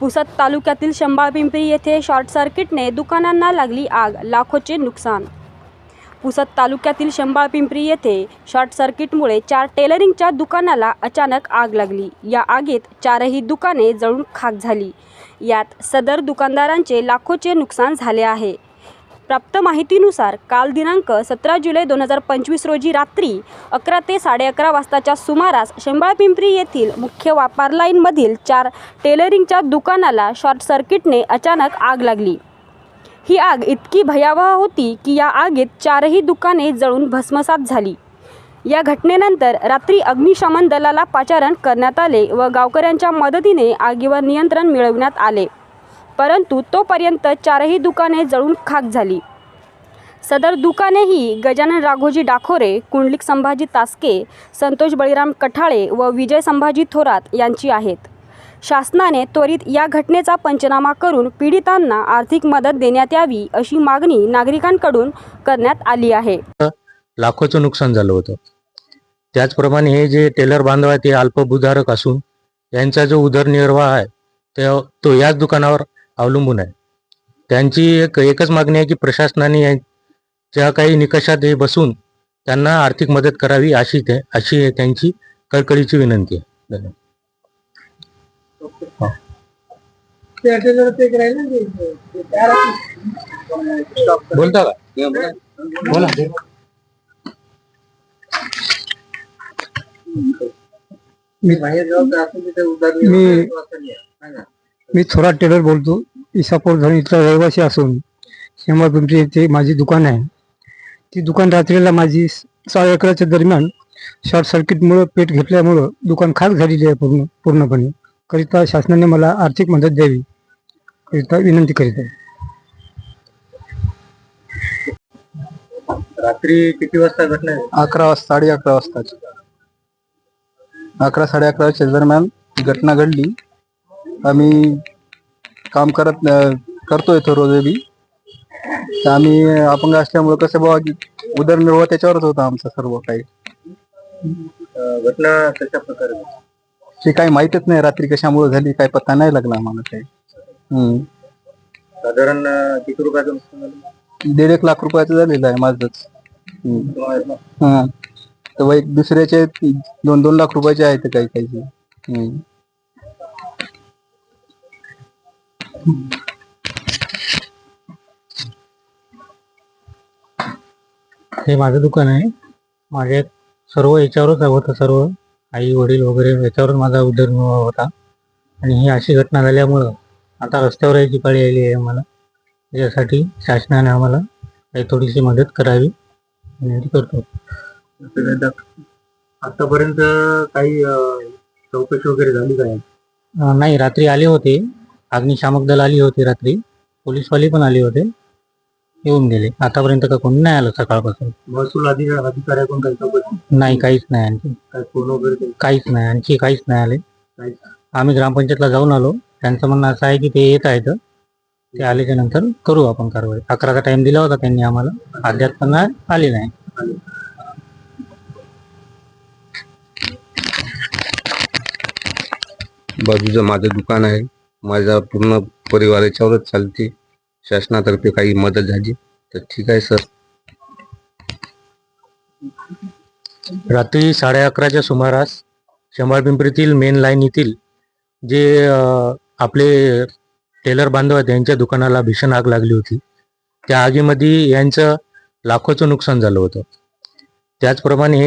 पुसद तालुक्यातील शंबाळपिंपरी येथे शॉर्ट सर्किटने दुकानांना लागली आग. लाखोचे नुकसान. पुसद तालुक्यातील शंबाळपिंपरी येथे शॉर्ट सर्किटमुळे चार टेलरिंगच्या दुकानाला अचानक आग लागली. या आगीत चारही दुकाने जळून खाक झाली. यात सदर दुकानदारांचे लाखोचे नुकसान झाले आहे. प्राप्त माहितीनुसार काल दिनांक सतरा जुलै दोन हजार पंचवीस रोजी रात्री अकरा ते साडे अकरा वाजताच्या सुमारास शंभाळपिंपरी येथील मुख्य व्यापार लाईनमधील चार टेलरिंगच्या दुकानाला शॉर्ट सर्किटने अचानक आग लागली. ही आग इतकी भयावह होती की या आगीत चारही दुकाने जळून भस्मसात झाली. या घटनेनंतर रात्री अग्निशमन दलाला पाचारण करण्यात आले व गावकऱ्यांच्या मदतीने आगीवर नियंत्रण मिळवण्यात आले. परंतु तोपर्यंत चारही दुकाने जळून खाक झाली. सदर दुकानेही गजानन राघोजी डाखोरे कुंडलिक संभाजी तासके संतोष बळीराम कठाळे व विजय संभाजी थोरात यांची आहेत. शासनाने त्वरित या घटनेचा पंचनामा करून पीडितांना आर्थिक मदत देण्यात यावी अशी मागणी नागरिकांकडून करण्यात आली आहे. लाखोचं नुकसान झालं होतं. त्याचप्रमाणे हे जे टेलर बांधव आहे ते अल्पभूधारक असून यांचा जो उदरनिर्वाह आहे तो याच दुकानावर अवलंबून आहे. त्यांची एक एकच मागणी आहे की प्रशासनाने ज्या काही निकषात हे बसून त्यांना आर्थिक मदत करावी अशी ते अशी त्यांची कळकळीची विनंती आहे. बोलता का? बोला. मी मी थोरात टेलर बोलतो. इसापूर धरण इथला रहिवासी असून शेंबा पिंपरी येथे माझी दुकान आहे. ती दुकान रात्रीला माझी साडे अकराच्या दरम्यान शॉर्ट सर्किटमुळं पेट घेतल्यामुळं दुकान खाक झालेली आहे पूर्ण पूर्णपणे. करिता शासनाने मला आर्थिक मदत द्यावी करिता विनंती करीत आहे. रात्री किती वाजता घटना? अकरा वाजता साडे अकरा वाजताची अकरा साडे अकराच्या दरम्यान ही घटना घडली. आम्ही काम करत अं, करतो इथं रोज बी तर आम्ही अपंग असल्यामुळे कसं बाबा उदरनिर्वाह त्याच्यावरच होता आमचा सर्व काही घटना कशा प्रकारे झाली? ते काही माहीतच नाही रात्री कशामुळे झाली काही पत्ता नाही लागला आम्हाला काही हम्म. साधारण अं, किती रुपयाचं नुकसान झालं दीड एक लाख रुपयाचं झालेलं आहे माझंच हम्म. हा तर वै दुसऱ्याचे दोन दोन लाख रुपयाचे आहेत काही काही हम्म. हे माझं दुकान आहे. माझे सर्व याच्यावरच होतं सर्व. आई वडील वगैरे याच्यावरच माझा उदरनिर्वाह होता. आणि ही अशी घटना झाल्यामुळं आता रस्त्यावर यायची पाळी आली आहे आम्हाला. यासाठी शासनाने आम्हाला काही थोडीशी मदत करावी. विनंती करतो. आतापर्यंत काही चौकशी वगैरे झाली काय नाही रात्री आले होते. अग्निशामक दल आली होती रात्री. पोलीसवाले पण आले होते. येऊन गेले. आतापर्यंत का कोणी नाही आलं सकाळपासून. महसूल अधिकाऱ्याकडून काही चौकशी नाही काहीच नाही आणखी. काही फोन वगैरे काहीच नाही आणखी काहीच नाही आले. आम्ही ग्रामपंचायतला जाऊन आलो. त्यांचं म्हणणं असं आहे की ते येत आहेत. ते आल्याच्यानंतर करू आपण कारवाई. अकराचा टाइम दिला होता त्यांनी आम्हाला. अद्याप पण आले नाही. बाजूचं माझं दुकान आहे. माझा पूर्ण परिवार याच्यावरच चालते. शासनातर्फे काही मदत झाली. तर ठीक आहे सर रात्री साडे अकराच्या सुमारास शंभर पिंपरीतील मेन लाईन येथील जे आपले टेलर बांधव आहेत यांच्या दुकानाला भीषण आग लागली होती. त्या आगीमध्ये यांचं लाखोचं नुकसान झालं होतं. त्याचप्रमाणे